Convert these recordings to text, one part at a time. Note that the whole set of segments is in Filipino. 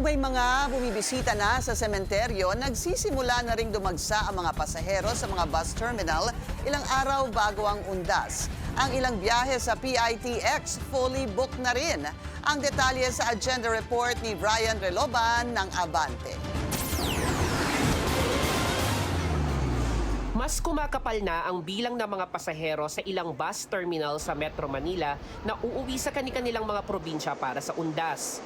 Habang may mga bumibisita na sa sementeryo, nagsisimula na ring dumagsa ang mga pasahero sa mga bus terminal ilang araw bago ang undas. Ang ilang biyahe sa PITX fully booked na rin. Ang detalye sa agenda report ni Brian Reloban ng Abante. Mas kumakapal na ang bilang ng mga pasahero sa ilang bus terminal sa Metro Manila na uuwi sa kanilang mga probinsya para sa undas.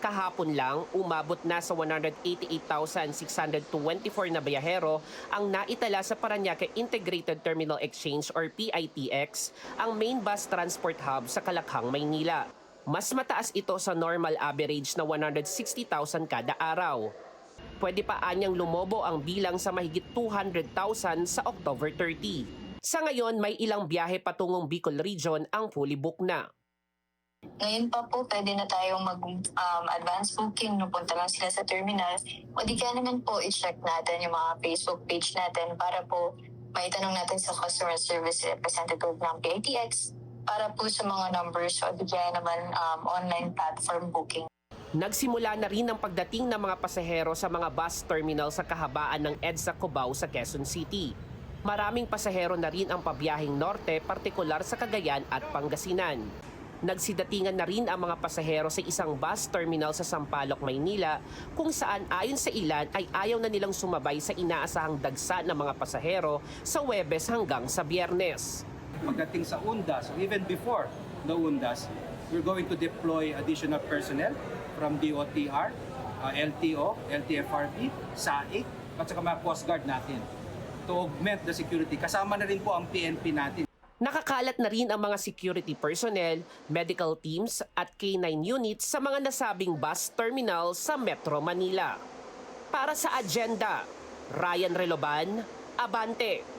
Kahapon lang, umabot na sa 188,624 na biyahero ang naitala sa Paranaque Integrated Terminal Exchange or PITX, ang main bus transport hub sa Kalakhang, Maynila. Mas mataas ito sa normal average na 160,000 kada araw. Pwede pa anyang lumobo ang bilang sa mahigit 200,000 sa October 30. Sa ngayon, may ilang biyahe patungong Bicol Region ang fully book na. Ngayon pa po, pwede na tayong mag-advance booking nung punta lang sila sa terminal. O di kaya naman po, i-check natin yung mga Facebook page natin para po maitanong natin sa customer service representative ng PITX para po sa mga numbers o di kaya naman um, online platform booking. Nagsimula na rin ang pagdating ng mga pasahero sa mga bus terminal sa kahabaan ng EDSA Cubao sa Quezon City. Maraming pasahero na rin ang pabiyahing norte, partikular sa Cagayan at Pangasinan. Nagsidatingan na rin ang mga pasahero sa isang bus terminal sa Sampaloc, Maynila, kung saan ayon sa ilan ay ayaw na nilang sumabay sa inaasahang dagsa ng mga pasahero sa Webes hanggang sa Biyernes. pagdating sa UNDAS, even before the UNDAS, we're going to deploy additional personnel from DOTR, uh, LTO, LTFRB, SAIC, at saka mga Coast Guard natin to augment the security. Kasama na rin po ang PNP natin. Nakakalat na rin ang mga security personnel, medical teams at K-9 units sa mga nasabing bus terminal sa Metro Manila. Para sa agenda, Ryan Reloban, Abante.